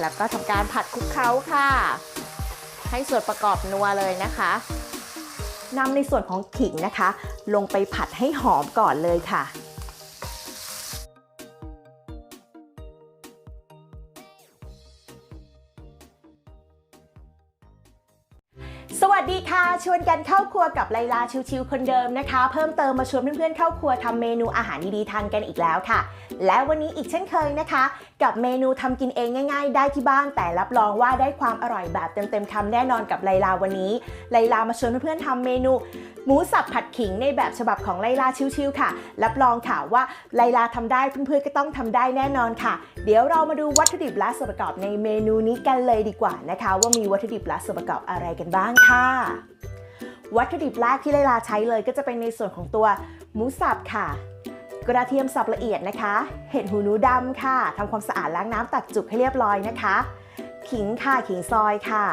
แล้วก็ทำการผัดคลุกเคล้าค่ะ ให้ส่วนประกอบนัวเลยนะคะนำในส่วนของขิงนะคะ ลงไปผัดให้หอมก่อนเลยค่ะ สวัสดีค่ะ ชวนกันเข้าครัวกับไลลาชิวๆคนเดิมนะคะ เพิ่มเติมมาชวนเพื่อนๆเข้าครัวทำเมนูอาหารดีๆทานกันอีกแล้วค่ะ และวันนี้อีกเช่นเคยนะคะ กับเมนูทำกินเองง่าย ๆ ได้ที่บ้าน แต่รับรองว่าได้ความอร่อยแบบเต็มๆคำแน่นอนกับไลลาวันนี้ไลลามาชวนเพื่อนๆทำเมนู หมูสับผัดขิงในแบบฉบับของไลลาชิวๆค่ะ รับรองค่ะว่าไลลาทำได้เพื่อนๆก็ต้องทำได้แน่นอนค่ะ เดี๋ยวเรามาดูวัตถุดิบและส่วนประกอบในเมนูนี้กันเลยดีกว่านะคะ ว่ามีวัตถุดิบและส่วนประกอบอะไรกันบ้างค่ะวัตถุดิบแรกที่ไลลาใช้เลยก็จะเป็นในส่วนของตัวหมูสับค่ะ กระเทียมสับละเอียดนะคะ เห็ดหูหนูดำค่ะทำความสะอาดล้างน้ำตักจุกให้เรียบร้อยนะคะ ขิงค่ะขิงซอยค่ะ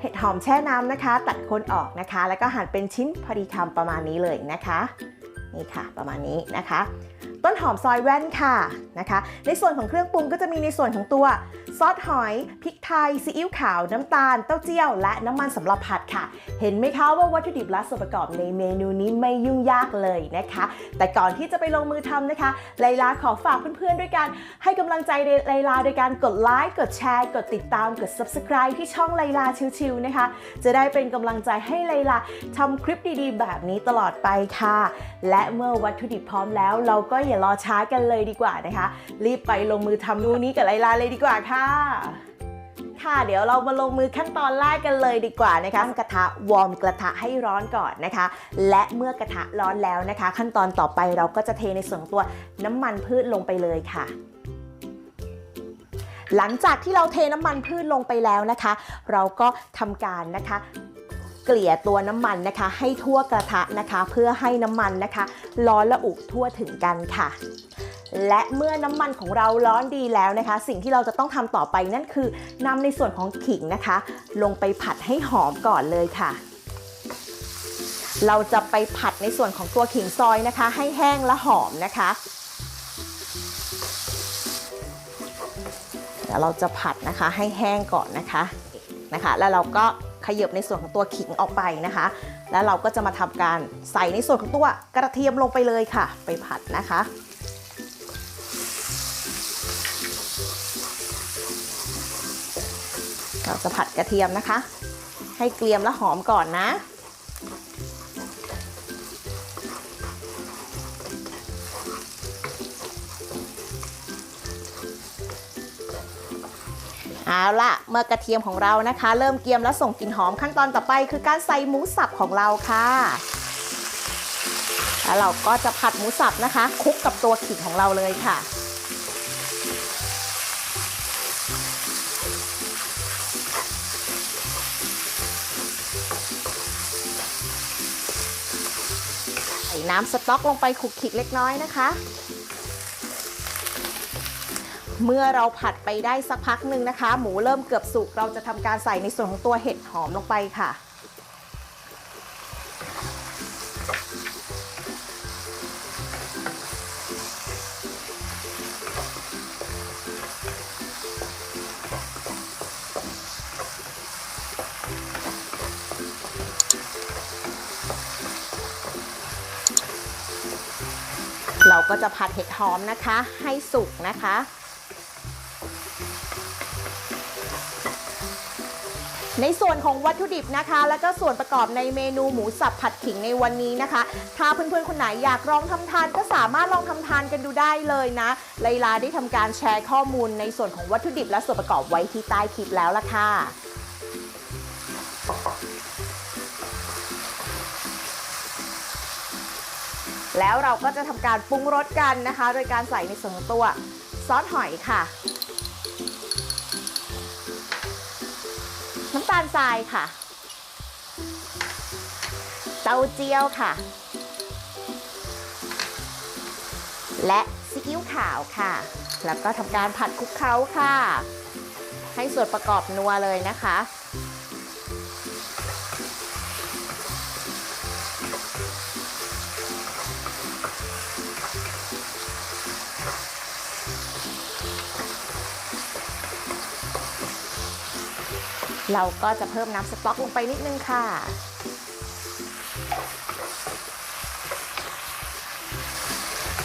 เห็ดหอมแช่น้ำนะคะ ตัดคนออกนะคะ แล้วก็หั่นเป็นชิ้นพอดีคำประมาณนี้เลยนะคะ นี่ค่ะ ประมาณนี้นะคะ ต้นหอมซอยแว่นค่ะนะคะ ในส่วนของเครื่องปรุงก็จะมีในส่วนของตัวซอสหอยพริกไทยซีอิ๊วขาวน้ำตาลเต้าเจี้ยว และน้ำมันสำหรับผัดค่ะ เห็นไหมคะว่าวัตถุดิบและส่วนประกอบในเมนูนี้ไม่ยุ่งยากเลยนะคะ แต่ก่อนที่จะไปลงมือทำนะคะไลลาขอฝากเพื่อนๆด้วยการให้กำลังใจไลลาโดยการกดไลค์กดแชร์ กดติดตามกด subscribe ที่ช่องไลลาชิวๆนะคะ จะได้เป็นกำลังใจให้ไลลาทำคลิปดีๆ แบบนี้ตลอดไปค่ะ และเมื่อวัตถุดิบพร้อมแล้วเราก็อยอย่ารอช้ากันเลยดีกว่านะคะ รีบไปลงมือทำนูนี้กับไลลาเลยดีกว่าค่ะค่ะเดี๋ยวเรามาลงมือขั้นตอนแรกกันเลยดีกว่านะคะตั้งกระทะวอร์มกระทะให้ร้อนก่อนนะคะ และเมื่อกระทะร้อนแล้วนะคะ ขั้นตอนต่อไปเราก็จะเทในส่วนตัวน้ำมันพืชลงไปเลยค่ะ หลังจากที่เราเทน้ำมันพืชลงไปแล้วนะคะ เราก็ทำการนะคะ กลี่ยตัวน้ำมันนะคะ ให้ทั่วกระทะนะคะ เพื่อให้น้ำมันนะคะร้อนละอุทั่วถึงกันค่ะ และเมื่อน้ำมันของเราร้อนดีแล้วนะคะ สิ่งที่เราจะต้องทำต่อไปนั่นคือนำในส่วนของขิงนะคะ ลงไปผัดให้หอมก่อนเลยค่ะเราจะไปผัดในส่วนของตัวขิงซอยนะคะ ให้แห้งและหอมนะคะเดี๋ยวเราจะผัดนะคะให้แห้งก่อนนะคะนะคะ แล้วเราก็ ขยับในส่วนของตัวขิงออกไปนะคะ แล้วเราก็จะมาทำการใส่ในส่วนของตัวกระเทียมลงไปเลยค่ะ ไปผัดนะคะเราจะผัดกระเทียมนะคะ ให้เกลียมและหอมก่อนนะ เอาละเมื่อกระเทียมของเรานะคะ เริ่มเกรียมและส่งกลิ่นหอมขั้นตอนต่อไป คือการใส่หมูสับของเราค่ะ แล้วเราก็จะผัดหมูสับนะคะคลุกกับตัวขิงของเราเลยค่ะใส่น้ำสต๊อกลงไปขลุกขิกเล็กน้อยนะคะ เมื่อเราผัดไปได้สักพักหนึ่งนะคะ หมูเริ่มเกือบสุกเราจะทำการใส่ในส่วนของตัวเห็ดหอมลงไปค่ะเราก็จะผัดเห็ดหอมนะคะ ให้สุกนะคะ ในส่วนของวัตถุดิบนะคะ แล้วก็ส่วนประกอบในเมนูหมูสับผัดขิงในวันนี้นะคะ ถ้าเพื่อนๆคนไหนอยากลองทำทานก็สามารถลองทำทานกันดูได้เลยนะ ไลลาได้ทำการแชร์ข้อมูลในส่วนของวัตถุดิบและส่วนประกอบไว้ที่ใต้คลิปแล้วล่ะค่ะแล้วเราก็จะทำการปรุงรสกันนะคะ โดยการใส่ในส่วนของตัวซอสหอยค่ะ น้ำตาลทรายค่ะ เต้าเจี้ยวค่ะ และซีอิ๊วขาวค่ะ แล้วก็ทำการผัดคลุกเคล้าค่ะ ให้ส่วนประกอบนัวเลยนะคะ เราก็จะเพิ่มน้ำสต๊อกลงไปนิดนึงค่ะ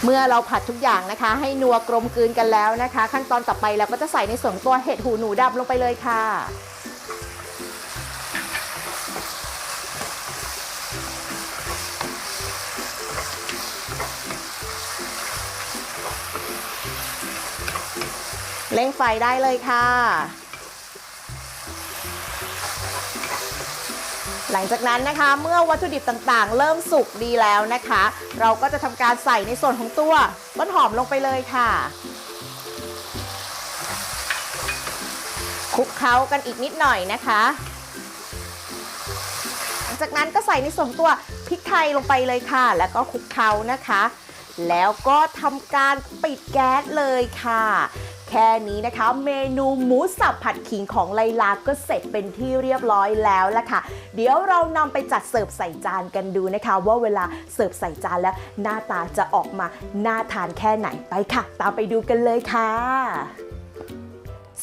เมื่อเราผัดทุกอย่างนะคะ ให้นัวกลมกลืนกันแล้วนะคะ ขั้นตอนต่อไปเราก็จะใส่ในส่วนตัวเห็ดหูหนูดำลงไปเลยค่ะเร่งไฟได้เลยค่ะ หลังจากนั้นนะคะเมื่อวัตถุดิบต่างๆ เริ่มสุกดีแล้วนะคะ เราก็จะทำการใส่ในส่วนของตัวต้นหอมลงไปเลยค่ะคลุกเคล้ากันอีกนิดหน่อยนะคะ หลังจากนั้นก็ใส่ในส่วนตัวพริกไทยลงไปเลยค่ะ แล้วก็คลุกเคล้านะคะ แล้วก็ทำการปิดแก๊สเลยค่ะ ค่นี้นะคะ เมนูหมูสับผัดขิงของไลลาก็เสร็จเป็นที่เรียบร้อยแล้วละค่ะ เดี๋ยวเรานำไปจัดเสิร์ฟใส่จานกันดูนะคะ ว่าเวลาเสิร์ฟใส่จานแล้วหน้าตาจะออกมาน่าทานแค่ไหนไปค่ะ ตามไปดูกันเลยค่ะ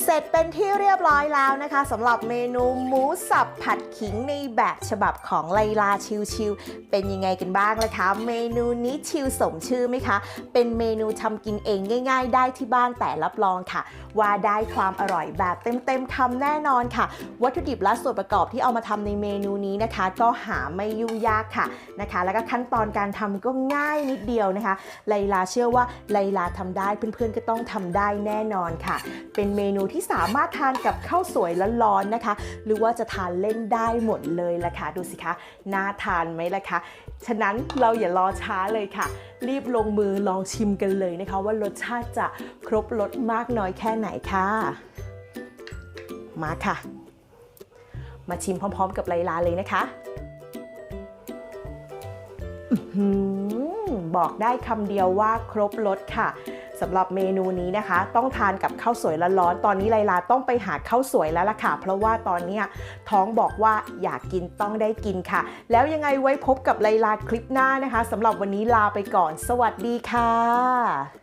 เสร็จเป็นที่เรียบร้อยแล้วนะคะสำหรับเมนูหมูสับผัดขิงในแบบฉบับของไลลาชิวๆเป็นยังไงกันบ้างล่ะคะ เมนูนี้ชิวสมชื่อไหมคะ เป็นเมนูทำกินเองง่าย ๆ ได้ที่บ้านแต่รับรองค่ะ ว่าได้ความอร่อยแบบเต็มๆคำแน่นอนค่ะ วัตถุดิบและส่วนประกอบที่เอามาทำในเมนูนี้นะคะ ก็หาไม่ยุ่งยากค่ะนะคะ แล้วก็ขั้นตอนการทำก็ง่ายนิดเดียวนะคะไลลาเชื่อว่าไลลาทำได้เพื่อนๆก็ต้องทำได้แน่นอนค่ะ เป็นเมนูที่สามารถทานกับข้าวสวยร้อนๆนะคะ หรือว่าจะทานเล่นได้หมดเลยละค่ะ ดูสิคะ น่าทานไหมล่ะคะ ฉะนั้นเราอย่ารอช้าเลยค่ะ รีบลงมือลองชิมกันเลยนะคะ ว่ารสชาติจะครบรสมากน้อยแค่ไหนค่ะ มาค่ะ มาชิมพร้อมๆ กับไลลาเลยนะคะบอกได้คำเดียวว่าครบรสค่ะ สำหรับเมนูนี้นะคะ ต้องทานกับข้าวสวยร้อนๆตอนนี้ไลลาต้องไปหาข้าวสวยแล้วล่ะค่ะ เพราะว่าตอนเนี้ท้องบอกว่าอยากกินต้องได้กินค่ะ แล้วยังไงไว้พบกับไลลาคลิปหน้านะคะสำหรับวันนี้ลาไปก่อน สวัสดีค่ะ